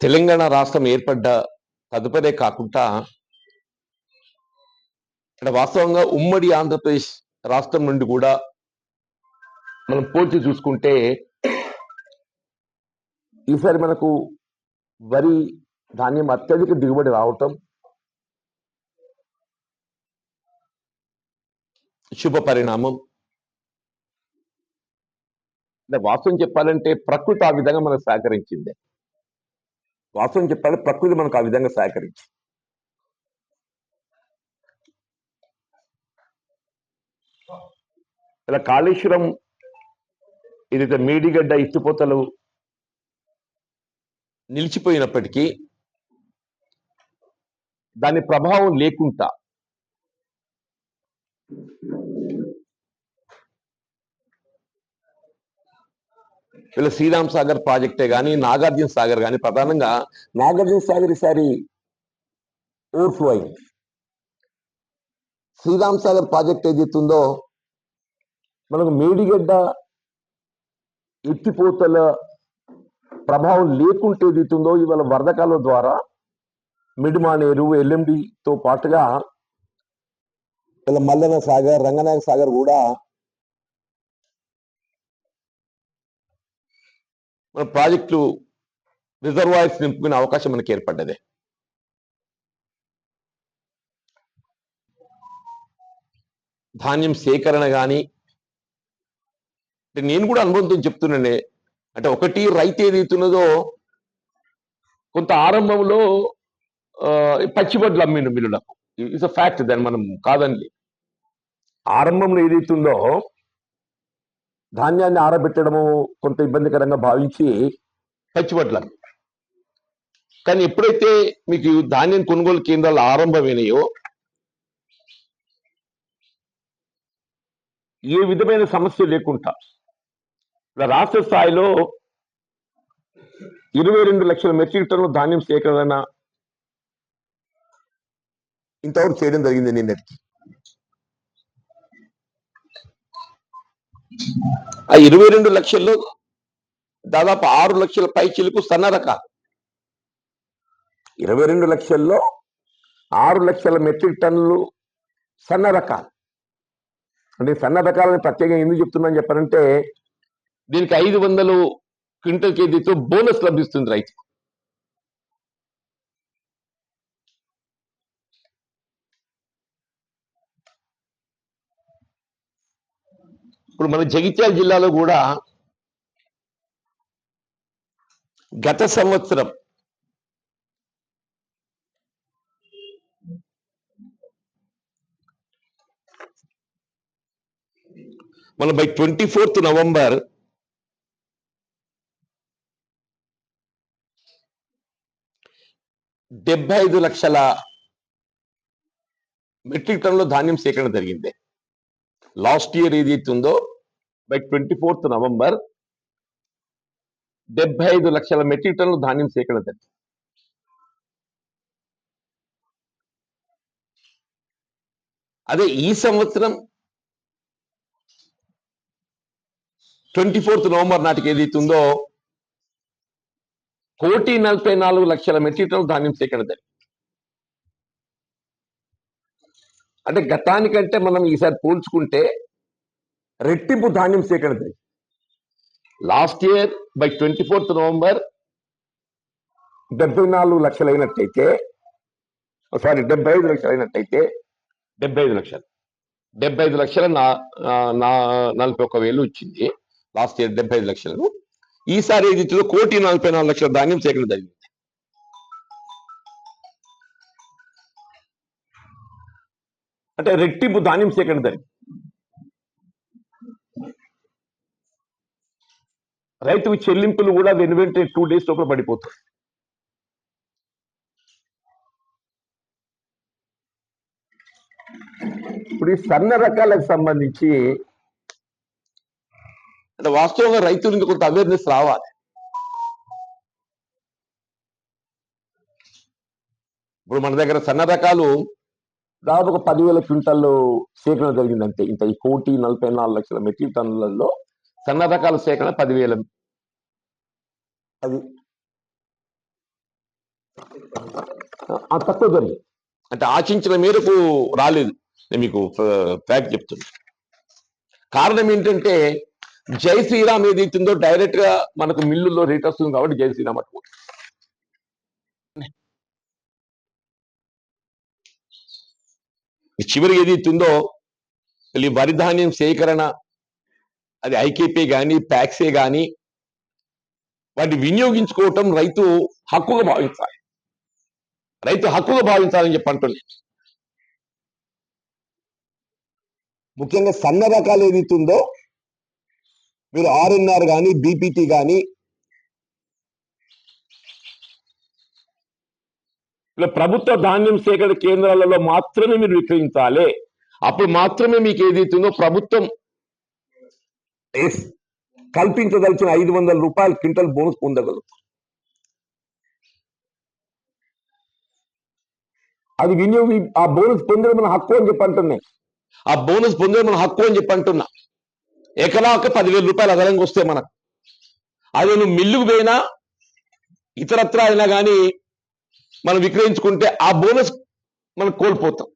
తెలంగాణ రాష్ట్రం ఏర్పడ్డ తదుపరే కాకుండా ఇక్కడ వాస్తవంగా ఉమ్మడి ఆంధ్రప్రదేశ్ రాష్ట్రం నుండి కూడా మనం పోల్చి చూసుకుంటే ఈసారి మనకు వరి ధాన్యం అత్యధిక దిగుబడి రావటం శుభ పరిణామం. వాస్తవం చెప్పాలంటే ప్రకృతి ఆ విధంగా మనకు సహకరించింది. వాస్తవం చెప్పాలి ప్రకృతి మనకు ఆ విధంగా సహకరించి ఇలా కాళేశ్వరం ఏదైతే మీడిగడ్డ ఎత్తిపోతలు నిలిచిపోయినప్పటికీ దాని ప్రభావం లేకుండా వీళ్ళ శ్రీరామ్ సాగర్ ప్రాజెక్టే కానీ నాగార్జున సాగర్ కానీ ప్రధానంగా నాగార్జున సాగర్ ఈసారి ఓవర్ఫ్లో అయింది. శ్రీరామ్ సాగర్ ప్రాజెక్ట్ ఏదైతుందో మనకు మేడిగడ్డ ఎత్తిపోతల ప్రభావం లేకుంటే ఏదైతుందో ఇవాళ వరదకాల ద్వారా మిడిమానేరు ఎల్ఎండితో పాటుగా ఇలా మల్లన సాగర్ రంగనాయక సాగర్ కూడా మన ప్రాజెక్టులు రిజర్వాయర్స్ నింపుకునే అవకాశం మనకి ఏర్పడ్డది. ధాన్యం సేకరణ కానీ నేను కూడా అనుభవంతో చెప్తున్నానే అంటే ఒకటి రైతు ఏదైతున్నదో కొంత ఆరంభంలో ఆ, పచ్చిబడ్లు అమ్మిన మిల్లులకు. ఇట్స్ అ ఫ్యాక్ట్ దాన్ని మనం కాదండి. ఆరంభంలో ఏదైతుందో ధాన్యాన్ని ఆరబెట్టడము కొంత ఇబ్బందికరంగా భావించి పచ్చిబడ్లు కానీ ఎప్పుడైతే మీకు ధాన్యం కొనుగోలు కేంద్రాలు ఆరంభమైనాయో ఏ విధమైన సమస్య లేకుండా రాష్ట్ర స్థాయిలో ఇరవై రెండు లక్షల మెట్రిక్ టన్నుల ధాన్యం సేకరణ ఇంతవరకు చేయడం జరిగింది నిన్నటికి. ఆ ఇరవై రెండు లక్షల్లో దాదాపు ఆరు లక్షల పైచీలకు సన్న రకాలు ఇరవై రెండు లక్షల్లో ఆరు లక్షల మెట్రిక్ టన్నులు సన్న రకాలు అంటే సన్న రకాలని ప్రత్యేకంగా ఎందుకు చెప్తున్నాను చెప్పారంటే దీనికి ఐదు వందలు క్వింటల్ కేజీతో బోనస్ లభిస్తుంది రైతు ఇప్పుడు మన జగిత్యాల జిల్లాలో కూడా గత సంవత్సరం మన బై ట్వంటీ ఫోర్త్ నవంబర్ డెబ్బై ఐదు లక్షల మెట్రిక్ టన్నుల ధాన్యం సేకరణ జరిగింది. లాస్ట్ ఇయర్ ఏదైతే ఉందో బై ట్వంటీ ఫోర్త్ నవంబర్ డెబ్బై ఐదు లక్షల మెట్రిక్ టన్ను ధాన్యం సేకరణ జరిగింది. అదే ఈ సంవత్సరం ట్వంటీ ఫోర్త్ నవంబర్ నాటికి ఏదైతే ఉందో కోటి నలభై నాలుగు లక్షల మెట్రిక్ టన్నుల ధాన్యం సేకరణ జరిగింది. అంటే గతానికంటే మనం ఈసారి పోల్చుకుంటే రెట్టింపు ధాన్యం సేకరణ జరిగింది last year by twenty fourth November డెబ్బై నాలుగు లక్షలు అయినట్టయితే సారీ డెబ్బై ఐదు లక్షలు అయినట్టయితే డెబ్బై ఐదు లక్షలు. డెబ్బై ఐదు లక్షల నా నా- నలభై ఒక్క వేలు వచ్చింది లాస్ట్ ఇయర్ డెబ్బై ఐదు లక్షలు. ఈసారి ఏది కోటి నలభై నాలుగు లక్షల ధాన్యం సేకరణ జరిగింది. అంటే రెట్టింపు ధాన్యం సేకరణ జరిగింది రైతుకు చెల్లింపులు కూడా వెను వెంటనే టూ డేస్ లోపల పడిపోతుంది ఇప్పుడు ఈ సన్న రకాలకు సంబంధించి అంటే వాస్తవంగా రైతులకు కొంత అవేర్నెస్ రావాలి. ఇప్పుడు మన దగ్గర సన్న రకాలు దాదాపు ఒక పదివేల క్వింటాల్లో సేకరణ జరిగింది అంతే ఇంత ఈ కోటి నలభై నాలుగు లక్షల మెట్రిక్ టన్నులలో సన్న రకాల సేకరణ పదివేల అది. ఆ తక్కువ జరిగింది అంటే ఆశించిన మేరకు రాలేదు. నేను మీకు ఫ్యాక్ట్ చెప్తున్నా. కారణం ఏంటంటే జై శ్రీరామ్ ఏదైతుందో డైరెక్ట్గా మనకు మిల్లుల్లో రేట్ వస్తుంది కాబట్టి జై శ్రీరామ్ అటు చివరి ఏదైతుందో ఈ వరి ధాన్యం సేకరణ అది ఐకేపీ కానీ ప్యాక్సే కానీ వాటిని వినియోగించుకోవటం రైతు హక్కుగా భావించాలి. రైతు హక్కుగా భావించాలని చెప్పి అంటున్నాను ముఖ్యంగా సన్న రకాలు ఏదైతుందో మీరు ఆర్ఎన్ఆర్ కానీ బీపీటీ కానీ ఇలా ప్రభుత్వ ధాన్యం సేకరణ కేంద్రాలలో మాత్రమే మీరు విక్రయించాలి. అప్పుడు మాత్రమే మీకు ఏదైతుందో ప్రభుత్వం కల్పించదలిచిన ఐదు వందల రూపాయల క్వింటల్ బోనస్ పొందగలుగుతారు. అది వినియోగ ఆ బోనస్ పొందడం మన హక్కు అని చెప్పి ఆ బోనస్ పొందడం మన హక్కు అని చెప్పి అంటున్నా. ఎకరాకు పదివేల రూపాయలు అదనంగా వస్తే మనకు. అది నువ్వు మిల్లుకు పోయినా ఇతరత్ర అయినా కానీ మనం విక్రయించుకుంటే ఆ బోనస్ మనం కోల్పోతాం.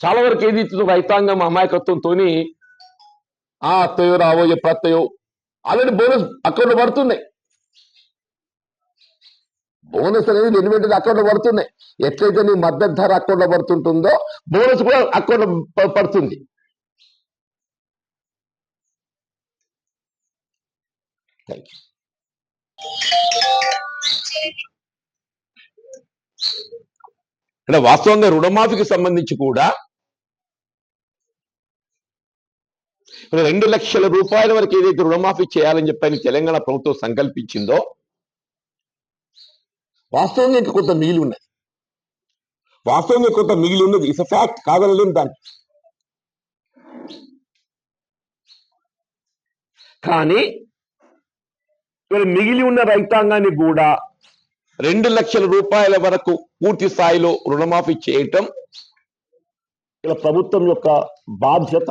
చాలా వరకు ఏది రైతాంగం అమాయకత్వంతో ఆ అత్తయో రావో ప్రత్తయో ఆల్రెడీ బోనస్ అకౌంట్లో పడుతున్నాయి. బోనస్ అనేది ఎలిమెంటరీ అకౌంట్లో పడుతున్నాయి. ఎట్లయితే నీ మద్దతు ధర అకౌంట్లో పడుతుంటుందో బోనస్ కూడా అకౌంట్లో పడుతుంది. థ్యాంక్ యూ అంటే వాస్తవంగా రుణమాఫీకి సంబంధించి కూడా రెండు లక్షల రూపాయల వరకు ఏదైతే రుణమాఫీ చేయాలని చెప్పని తెలంగాణ ప్రభుత్వం సంకల్పించిందో వాస్తవంగా ఇంకా కొంత మిగిలి ఉన్నది వాస్తవంగా కొంత మిగిలి ఉన్నది. ఇట్స్ ఫ్యాక్ట్ కాదనలేము దాన్ని. కానీ మరి మిగిలి ఉన్న రైతాంగాన్ని కూడా రెండు లక్షల రూపాయల వరకు పూర్తి స్థాయిలో రుణమాఫీ చేయటం ఇలా ప్రభుత్వం యొక్క బాధ్యత.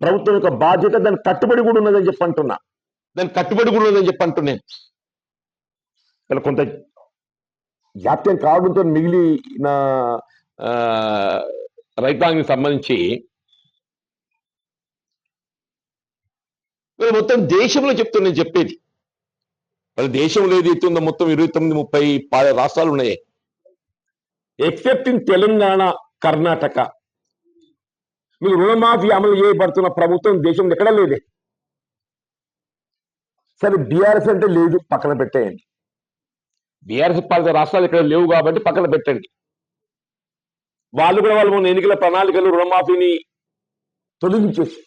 ప్రభుత్వం యొక్క బాధ్యత దాని కట్టుబడి కూడా ఉన్నదని చెప్పి అంటున్నా. దాని కట్టుబడి కూడా ఉన్నదని చెప్పి అంటున్నాను ఇలా కొంత జాప్యం కావడంతో మిగిలిన ఆ, రైతాంగానికి సంబంధించి మొత్తం దేశంలో చెప్తున్నా నేను చెప్పేది. మరి దేశంలో ఏదైతే ఉందో మొత్తం ఇరవై తొమ్మిది ముప్పై రాష్ట్రాలు ఉన్నాయి. Except in Telangana Karnataka. మీకు రుణమాఫీ అమలు చేయబడుతున్న ప్రభుత్వం దేశంలో ఎక్కడా లేదే. సరే బీఆర్ఎస్ అంటే లేదు పక్కన పెట్టేయండి. బీఆర్ఎస్ పాలిత రాష్ట్రాలు ఇక్కడ లేవు కాబట్టి పక్కన పెట్టండి. వాళ్ళు కూడా వాళ్ళు మొన్న ఎన్నికల ప్రణాళికలు రుణమాఫీని తొలగించేసి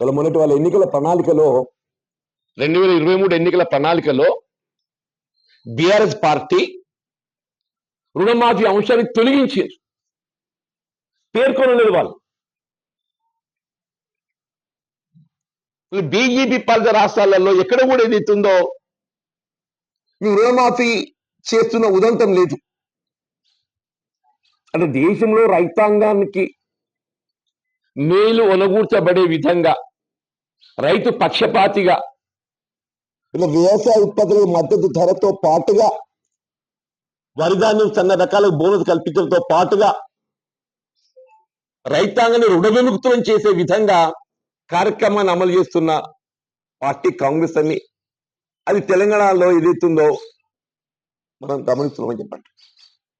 వాళ్ళ మొన్నటి వాళ్ళ ఎన్నికల ప్రణాళికలో రెండు వేల ఇరవై మూడు ఎన్నికల ప్రణాళికలో బీఆర్ఎస్ పార్టీ రుణమాఫీ అంశాన్ని తొలగించారు. పేర్కొనలేదు వాళ్ళు. బీజేపీ పాలిత రాష్ట్రాలలో ఎక్కడ కూడా ఏదైతుందో మీ రుణమాఫీ చేస్తున్న ఉదంతం లేదు. అంటే దేశంలో రైతాంగానికి మేలు ఒనగూర్చబడే విధంగా రైతు పక్షపాతిగా ఇలా వ్యవసాయ ఉత్పత్తులకు మద్దతు ధరతో పాటుగా వరిధాన్యం సన్న రకాలకు బోనస్ కల్పించడంతో పాటుగా రైతాంగాన్ని రుణ విముక్తులను చేసే విధంగా కార్యక్రమాన్ని అమలు చేస్తున్న పార్టీ కాంగ్రెస్ అని. అది తెలంగాణలో ఏదైతుందో మనం గమనిస్తున్నామని చెప్పండి.